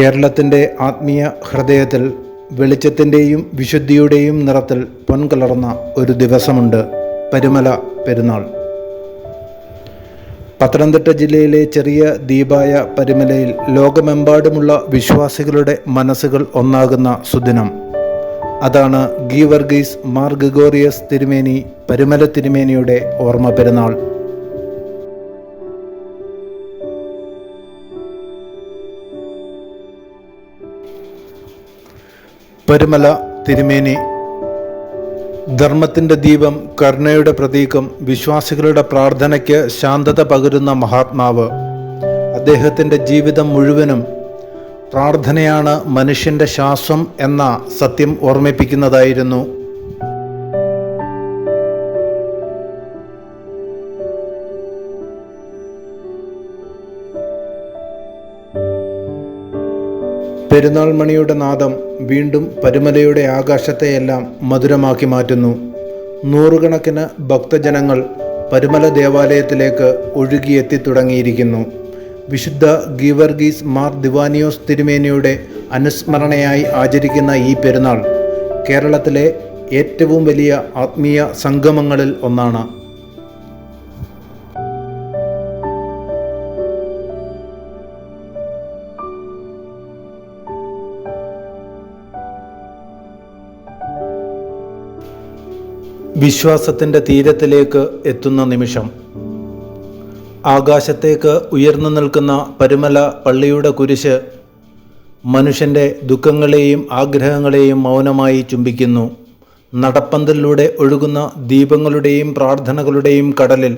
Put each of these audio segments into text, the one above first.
കേരളത്തിന്റെ ആത്മീയ ഹൃദയത്തിൽ വെളിച്ചത്തിന്റെയും വിശുദ്ധിയുടെയും നിറത്തിൽ പൊൻകലർന്ന ഒരു ദിവസമുണ്ട് പരുമല പെരുന്നാൾ. പത്തനംതിട്ട ജില്ലയിലെ ചെറിയ ദ്വീപായ പരുമലയിൽ ലോകമെമ്പാടുമുള്ള വിശ്വാസികളുടെ മനസ്സുകൾ ഒന്നാകുന്ന സുദിനം. അതാണ് ഗീവർഗീസ് മാർ ഗഗോറിയസ് തിരുമേനി പരുമല തിരുമേനിയുടെ ഓർമ്മ പെരുന്നാൾ. പരുമല തിരുമേനി. ധർമ്മത്തിന്റെ ദീപം കരുണയുടെ പ്രതീകം വിശ്വാസികളുടെ പ്രാർത്ഥനയ്ക്ക് ശാന്തത പകരുന്ന മഹാത്മാവ്. അദ്ദേഹത്തിന്റെ ജീവിതം മുഴുവനും പ്രാർത്ഥനയാണ് മനുഷ്യന്റെ ശ്വാസം എന്ന സത്യം ഓർമ്മിപ്പിക്കുന്നതായിരുന്നു. പെരുന്നാൾ മണിയുടെ നാദം വീണ്ടും പരുമലയുടെ ആകാശത്തെയെല്ലാം മധുരമാക്കി മാറ്റുന്നു. നൂറുകണക്കിന് ഭക്തജനങ്ങൾ പരുമല ദേവാലയത്തിലേക്ക് ഒഴുകിയെത്തി തുടങ്ങിയിരിക്കുന്നു. വിശുദ്ധ ഗീവർഗീസ് മാർ ദിവാനിയോസ് തിരുമേനിയുടെ അനുസ്മരണയായി ആചരിക്കുന്ന ഈ പെരുന്നാൾ കേരളത്തിലെ ഏറ്റവും വലിയ ആത്മീയ സംഗമങ്ങളിൽ ഒന്നാണ്. വിശ്വാസത്തിന്റെ തീരത്തിലേക്ക് എത്തുന്ന നിമിഷം. ആകാശത്തേക്ക് ഉയർന്നു നിൽക്കുന്ന പരുമല പള്ളിയുടെ കുരിശ് മനുഷ്യന്റെ ദുഃഖങ്ങളെയും ആഗ്രഹങ്ങളെയും മൗനമായി ചുംബിക്കുന്നു. നടപ്പന്തലിലൂടെ ഒഴുകുന്ന ദീപങ്ങളുടെയും പ്രാർത്ഥനകളുടെയും കടലിൽ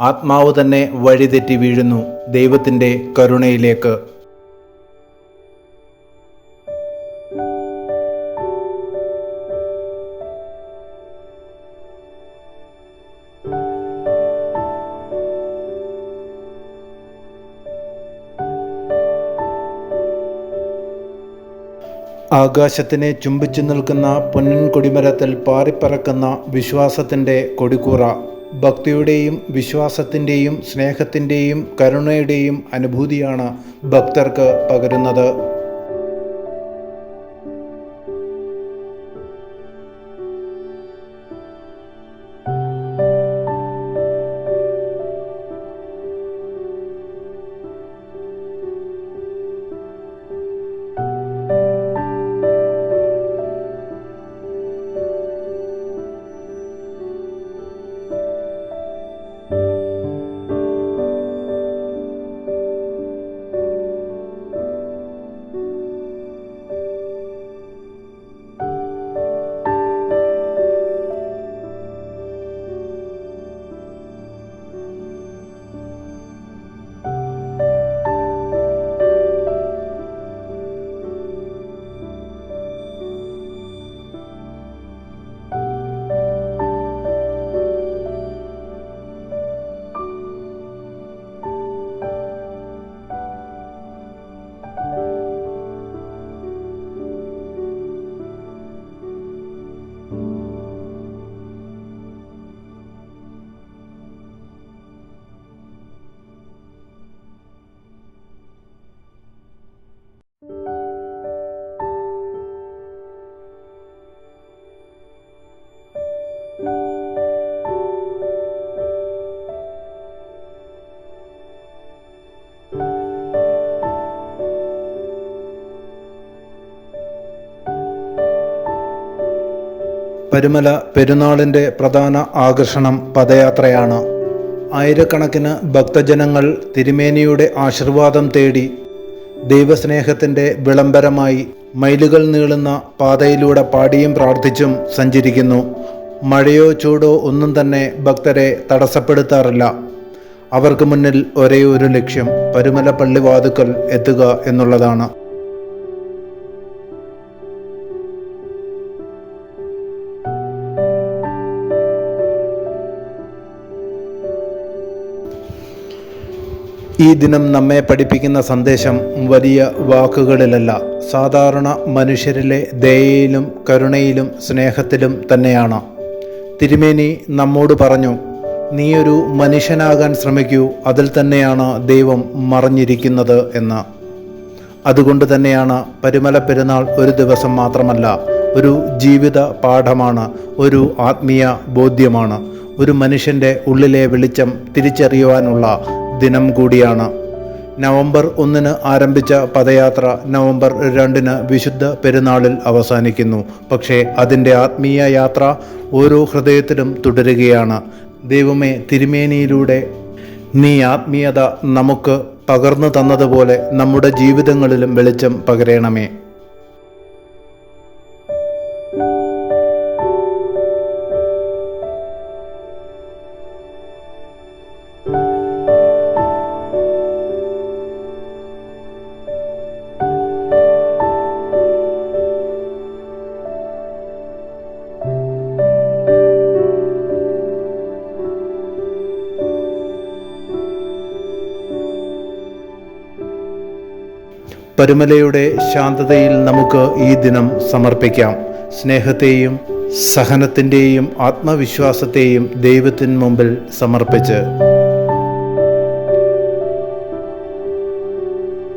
ആത്മാവ് തന്നെ വഴിതെറ്റി വീഴുന്നു ദൈവത്തിന്റെ കരുണയിലേക്ക്. ആകാശത്തിനെ ചുംബിച്ചു നിൽക്കുന്ന പൊന്നിൻ കൊടിമരത്തിൽ പാറിപ്പറക്കുന്ന വിശ്വാസത്തിന്റെ കൊടിക്കൂറ. ഭക്തിയുടെയും വിശ്വാസത്തിന്റെയും സ്നേഹത്തിന്റെയും കരുണയുടെയും അനുഭൂതിയാണ് ഭക്തർക്ക് പകരുന്നത്. പരുമല പെരുന്നാളിന്റെ പ്രധാന ആകർഷണം പദയാത്രയാണ്. ആയിരക്കണക്കിന് ഭക്തജനങ്ങൾ തിരുമേനിയുടെ ആശീർവാദം തേടി ദൈവസ്നേഹത്തിന്റെ വിളംബരമായി മൈലുകൾ നീളുന്ന പാതയിലൂടെ പാടിയും പ്രാർത്ഥിച്ചും സഞ്ചരിക്കുന്നു. മഴയോ ചൂടോ ഒന്നും തന്നെ ഭക്തരെ തടസ്സപ്പെടുത്താറില്ല. അവർക്ക് മുന്നിൽ ഒരേ ഒരു ലക്ഷ്യം പരുമല പള്ളിവാതുക്കൽ എത്തുക എന്നുള്ളതാണ്. ഈ ദിനം നമ്മെ പഠിപ്പിക്കുന്ന സന്ദേശം വലിയ വാക്കുകളിലല്ല. സാധാരണ മനുഷ്യരിലെ ദയയിലും കരുണയിലും സ്നേഹത്തിലും തന്നെയാണ്. തിരുമേനി നമ്മോട് പറഞ്ഞു നീയൊരു മനുഷ്യനാകാൻ ശ്രമിക്കൂ. അതിൽ തന്നെയാണ് ദൈവം മറഞ്ഞിരിക്കുന്നത് എന്ന്. അതുകൊണ്ട് തന്നെയാണ് പരിമല പെരുന്നാൾ ഒരു ദിവസം മാത്രമല്ല ഒരു ജീവിത പാഠമാണ് ഒരു ആത്മീയ ബോധ്യമാണ്. ഒരു മനുഷ്യന്റെ ഉള്ളിലെ വെളിച്ചം തിരിച്ചറിയുവാനുള്ള ദിനം കൂടിയാണ്. നവംബർ ഒന്നിന് ആരംഭിച്ച പദയാത്ര നവംബർ രണ്ടിന് വിശുദ്ധ പെരുന്നാളിൽ അവസാനിക്കുന്നു. പക്ഷേ അതിന്റെ ആത്മീയ യാത്ര ഓരോ ഹൃദയത്തിലും തുടരുകയാണ്. ദൈവമേ തിരുമേനിയിലൂടെ നീ ആത്മീയത നമുക്ക് പകർന്നു തന്നതുപോലെ നമ്മുടെ ജീവിതങ്ങളിലും വെളിച്ചം പകരണമേ. പരുമലയുടെ ശാന്തതയിൽ നമുക്ക് ഈ ദിനം സമർപ്പിക്കാം. സ്നേഹത്തെയും സഹനത്തിന്റെയും ആത്മവിശ്വാസത്തെയും ദൈവത്തിന് മുമ്പിൽ സമർപ്പിച്ച്